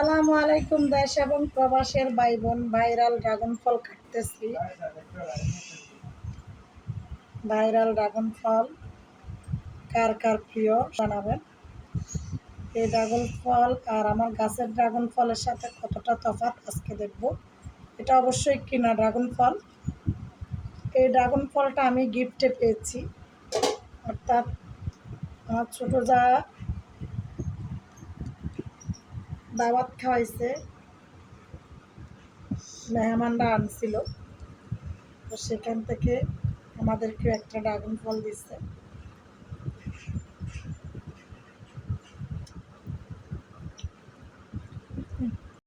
আসসালামু আলাইকুম, দেশ এবং প্রবাসের ভাই বোন ভাইরাল ড্রাগন ফল কাটতেছি। ভাইরাল ড্রাগন ফল কার কার প্রিয় জানাবেন? এই ড্রাগন ফল আর আমার গাছের ড্রাগন ফলের সাথে কতটা তফাৎ আজকে দেখব। এটা অবশ্যই কিনা ড্রাগন ফল। এই ড্রাগন ফলটা আমি গিফটে পেয়েছি। অর্থাৎ আমার ছোটো যা দাওয়াত খাওয়াইছে। মেহমানরা আনছিল। তো সেখান থেকে আমাদেরকে একটা ড্রাগন ফল দিচ্ছে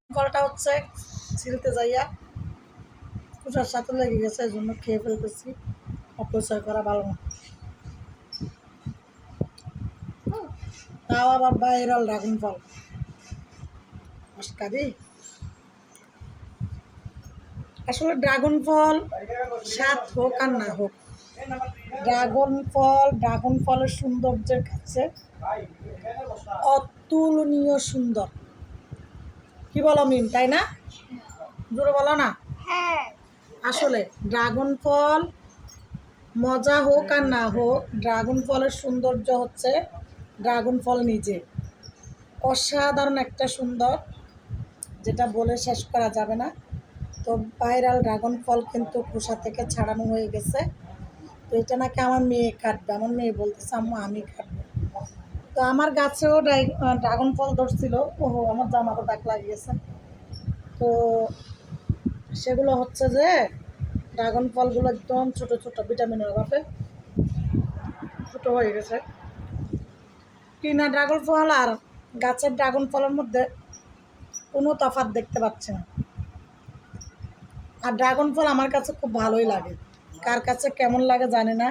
ফলটা হচ্ছে ছিলতে যাইয়া কুচার সাথে লেগে গেছে এই জন্য খেয়ে ফেলতেছি। অপচয় করা ভালো না। তাও আবার ভাইরাল ড্রাগন ফল। আসলে ড্রাগন ফল স্বাদ হোক আর না হোক ড্রাগন ফল ড্রাগন ফলের সৌন্দর্যের কাছে অতুলনীয় সুন্দর। কি বলো মিম তাই না? জোরে বলো না? হ্যাঁ। আসলে ড্রাগন ফল মজা হোক আর না হোক ড্রাগন ফলের সৌন্দর্য হচ্ছে ড্রাগন ফল নিজে। অসাধারণ একটা সুন্দর যেটা বলে শেষ করা যাবে না। তো ভাইরাল ড্রাগন ফল কিন্তু খোসা থেকে ছাড়ানো হয়ে গেছে। তো এটা নাকি আমার মেয়ে কাটবে, আমার মেয়ে বলতেছে, আম্মু, আমি কাটবো। তো আমার গাছেও ড্রাগন ফল ধরছিল। ওহো, আমার জামাতে দাগ লাগিয়েছে। তো সেগুলো হচ্ছে যে, ড্রাগন ফলগুলো একদম ছোট ছোট ভিটামিনের অভাবে ছোট হয়ে গেছে। কিনা ড্রাগন ফল আর গাছের ড্রাগন ফলের মধ্যে কোনো তফাৎ দেখতে পাচ্ছি না। আর ড্রাগন ফল আমার কাছে খুব ভালোই লাগে। কার কাছে কেমন লাগে জানি না।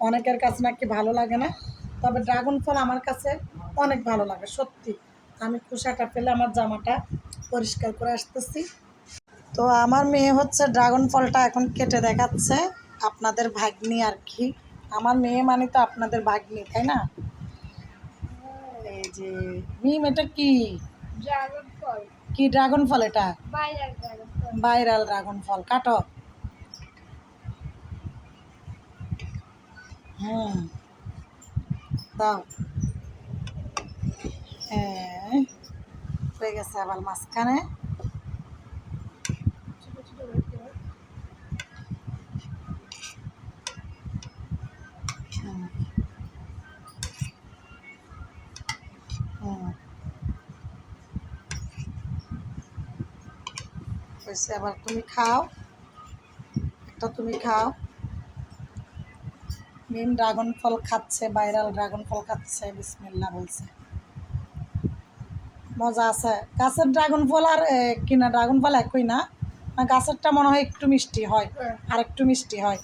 অনেকের কাছে নাকি ভালো লাগে না। তবে ড্রাগন ফল আমার কাছে অনেক ভালো লাগে, সত্যি। আমি খোসাটা পেলে আমার জামাটা পরিষ্কার করে আসতেছি। তো আমার মেয়ে হচ্ছে ড্রাগন ফলটা এখন কেটে দেখাচ্ছে আপনাদের ভাগ্নি আর কি। আমার মেয়ে মানে তো আপনাদের ভাগ্নি, তাই না? এই যে, মিম, এটা কি? ড্রাগন ফল কি ড্রাগন ফল এটা? বাইরের ড্রাগন ফল ভাইরাল ড্রাগন ফল কাটো। হুম দাও। হ্যাঁ হয়ে গেছে আবার মাঝখানে ছোট ছোট করতে হয়। হুম। হুম। হয়েছে আবার তুমি খাও একটা তুমি খাও। মিম ড্রাগন ফল খাচ্ছে ভাইরাল ড্রাগন ফল খাচ্ছে বিসমিল্লা বলছে। মজা আছে। গাছের ড্রাগন ফল আর কিনা ড্রাগন ফল একই না গাছেরটা মনে হয় একটু মিষ্টি হয় হ্যাঁ। আর একটু মিষ্টি হয়।